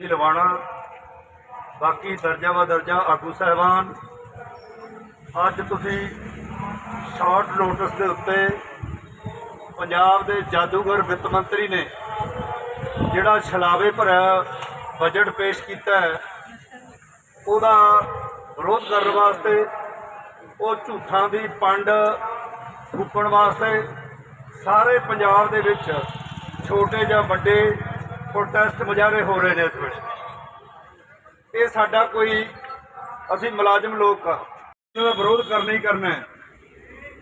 ਜੀ ਲਵਾਣਾ, ਬਾਕੀ ਦਰਜਾ ਵਾ ਦਰਜਾ, ਆਗੂ ਸਾਹਿਬਾਨ, ਅੱਜ ਤੁਸੀਂ ਸ਼ਾਰਟ ਨੋਟਿਸ ਦੇ ਉੱਤੇ ਪੰਜਾਬ ਦੇ ਜਾਦੂਗਰ ਵਿੱਤ ਮੰਤਰੀ ਨੇ ਜਿਹੜਾ ਛਲਾਵੇ ਭਰਿਆ ਬਜਟ ਪੇਸ਼ ਕੀਤਾ ਹੈ, ਉਹਦਾ ਵਿਰੋਧ ਕਰਨ ਵਾਸਤੇ, ਉਹ ਝੂਠਾਂ ਦੀ ਪੰਡ ਫੂਕਣ ਵਾਸਤੇ ਸਾਰੇ ਪੰਜਾਬ ਦੇ ਵਿੱਚ ਛੋਟੇ ਜਾਂ ਵੱਡੇ ਪ੍ਰੋਟੈਸਟ ਮੁਜ਼ਾਹਰੇ ਹੋ ਰਹੇ ਨੇ ਇਸ ਵੇਲੇ। ਇਹ ਸਾਡਾ ਕੋਈ, ਅਸੀਂ ਮੁਲਾਜ਼ਮ ਲੋਕ ਆ ਇਹਦਾ ਵਿਰੋਧ ਕਰਨਾ ਹੀ ਕਰਨਾ ਹੈ।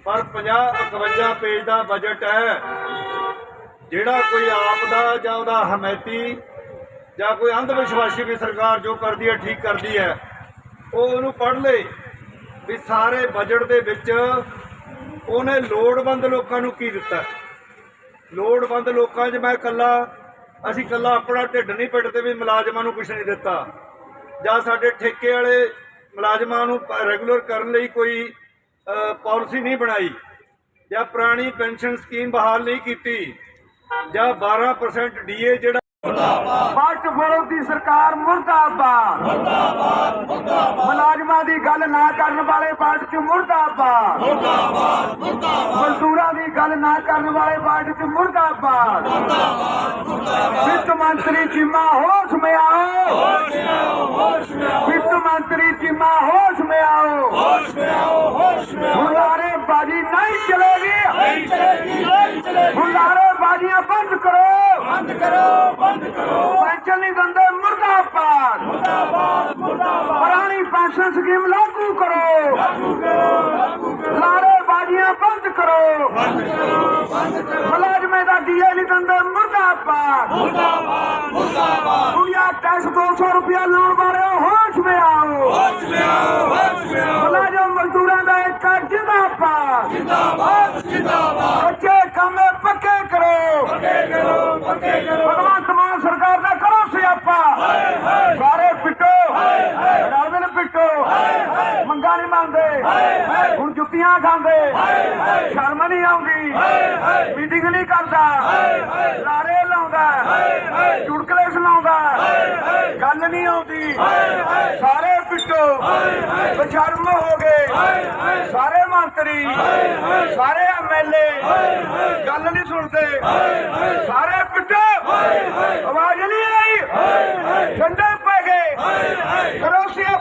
ਪਰ 50 51 ਪੇਜ ਦਾ ਬਜਟ ਹੈ, ਜਿਹੜਾ ਕੋਈ ਆਪ ਦਾ ਜਾਂ ਉਹਦਾ ਹਮਾਇਤੀ ਜਾਂ ਕੋਈ ਅੰਧ ਵਿਸ਼ਵਾਸੀ ਵੀ ਸਰਕਾਰ ਜੋ ਕਰਦੀ ਹੈ, ਠੀਕ ਕਰਦੀ ਹੈ, ਉਹ ਉਹਨੂੰ ਪੜ੍ਹ ਲੇ ਵੀ ਸਾਰੇ ਬਜਟ ਦੇ ਵਿੱਚ ਉਹਨੇ ਲੋੜਵੰਦ ਲੋਕਾਂ ਨੂੰ ਕੀ ਦਿੱਤਾ? ਲੋੜਵੰਦ ਲੋਕਾਂ 'ਚ ਮੈਂ ਇਕੱਲਾ ਅਸੀਂ ਇਕੱਲਾ ਆਪਣਾ ਢਿੱਡ ਨਹੀਂ ਪਿੱਟਦੇ ਵੀ ਮੁਲਾਜ਼ਮਾਂ ਨੂੰ ਕੁਝ ਨਹੀਂ ਦਿੱਤਾ। ਜਾਂ ਸਾਡੇ ਠੇਕੇ ਵਾਲੇ ਮੁਲਾਜ਼ਮਾਂ ਨੂੰ ਰੈਗੂਲਰ ਕਰਨ ਲਈ ਕੋਈ ਪਾਲਿਸੀ ਨਹੀਂ ਬਣਾਈ। ਜਾਂ ਪੁਰਾਣੀ ਪੈਨਸ਼ਨ ਸਕੀਮ ਬਹਾਲ ਨਹੀਂ ਕੀਤੀ। ਜਾਂ 12% ਡੀਏ ਜਿਹੜਾ ਫਾਸਟ ਫੂਡ ਦੀ ਸਰਕਾਰ ਮੁਰਦਾਬਾਦ। ਮੁਰਦਾਬਾਦ ਮੁਰਦਾਬਾਦ। ਮੁਲਾਜ਼ਮਾਂ ਦੀ ਗੱਲ ਨਾ ਕਰਨ ਵਾਲੇ ਪਾਰਟੀ ਚ ਮੁਰਦਾਬਾਦ। ਮੁਰਦਾਬਾਦ ਮੁਰਦਾਬਾਦ। ਮਜ਼ਦੂਰਾਂ ਦੀ ਗੱਲ ਨਾ ਕਰਨ ਵਾਲੇ ਪਾਰਟੀ ਚ ਮੁਰਦਾਬਾਦ। ਮੁਰਦਾਬਾਦ ਮੁਰਦਾਬਾਦ। ਵਿੱਤ ਮੰਤਰੀ ਚੀਮਾ ਹੋਸ਼ ਮੇ ਆਓ। ਹੋਸ਼ ਮੇ ਆਓ ਹੋਸ਼ ਮੇ ਆਓ। ਵਿੱਤ ਮੰਤਰੀ ਚੀਮਾ ਹੋਸ਼ ਮੇ ਆਓ। ਹੋਸ਼ ਮੇ ਆਓ ਹੋਸ਼ ਮੇ ਆਓ। ਹੁਲਾਰੇ ਬਾਜੀ ਨਹੀਂ ਚਲੇਗੀ। ਨਹੀਂ ਚਲੇਗੀ ਨਹੀਂ ਚਲੇਗੀ। ਹੁਲਾਰੇ ਬਾਜੀਆਂ ਬੰਦ ਕਰੋ। ਬੰਦ ਕਰੋ। ਬੰਦ ਕਰੋ। ਪੈਨਸ਼ਨ ਨਹੀਂ ਦਿੰਦੇ ਮੁਰਦਾਬਾਦ। ਮੁਰਦਾਬਾਦ ਮੁਰਦਾਬਾਦ। ਪੁਰਾਣੀ ਪੈਨਸ਼ਨ ਸਕੀਮ ਲਾਗੂ ਕਰੋ। ਲਾਗੂ ਕਰੋ ਲਾਗੂ ਕਰੋ। ਲਾਰੇ ਬਾਜੀਆਂ ਬੰਦ ਕਰੋ। ਬੰਦ ਕਰੋ ਬੰਦ ਕਰੋ। ਮੁਲਾਜ਼ਮੇ ਦਾ ਡੀਏ ਨਹੀਂ ਦਿੰਦੇ ਮੁਰਦਾਬਾਦ। ਮੁਰਦਾਬਾਦ ਮੁਰਦਾਬਾਦ। ਕੁੜੀਆਂ ਟੈਕਸ 200 ਰੁਪਇਆ ਲਾਉਣ ਵਾਲੇ ਹੋਸ਼ ਮੇ ਆਓ। ਹੋਸ਼ ਮੇ ਆਓ ਹੋਸ਼ ਮੇ ਆਓ। ਮੁਲਾਜ਼ਮ ਮਜ਼ਦੂਰਾਂ ਦਾ ਇੱਕ ਜਿੰਦਾਬਾਦ। ਜਿੰਦਾਬਾਦ ਜਿੰਦਾਬਾਦ। ਕੱਚੇ ਕੰਮੇ ਪੱਕੇ ਕਰੋ। ਪੱਕੇ ਕਰੋ ਪੱਕੇ ਕਰੋ ਭਗਵੰਤ ਮਾਨ ਸਰਕਾਰ ਦਾ ਕਰੋ ਸਿਆਪਾ ਹਾਏ ਹਾਏ ਸਾਰੇ ਪਿੱਟੋ ਹਾਏ ਹਾਏ ਰਾਵਲ ਪਿੱਟੋ। ਮੰਗਾ ਨਹੀਂ ਮੰਨਦੇ। ਹੁਣ ਜੁੱਤੀਆਂ ਖਾਂਦੇ। ਸ਼ਰਮ ਨਹੀਂ ਆਉਂਦੀ। ਮੀਟਿੰਗ ਨਹੀਂ ਕਰਦਾ। ਲਾਰੇ ਲਾਉਂਦਾ। ਚੁਟਕਲੇ ਸੁਣਾਉਂਦਾ। ਗੱਲ ਨਹੀਂ ਆਉਂਦੀ। ਸਾਰੇ ਪਿੱਟੋ। ਬਸ਼ਰਮ ਹੋ ਗਏ। ਸਾਰੇ ਮੰਤਰੀ, ਸਾਰੇ ਐਮਐਲਏ ਹਾਏ ਹਾਏ ਗੱਲ ਨਹੀਂ ਸੁਣਦੇ। ਸਾਰੇ ਪਿੱਟੋ। ਆਵਾਜ਼ ਨਹੀਂ ਆਈ। ਹਾਏ ਠੰਡੇ Gracias.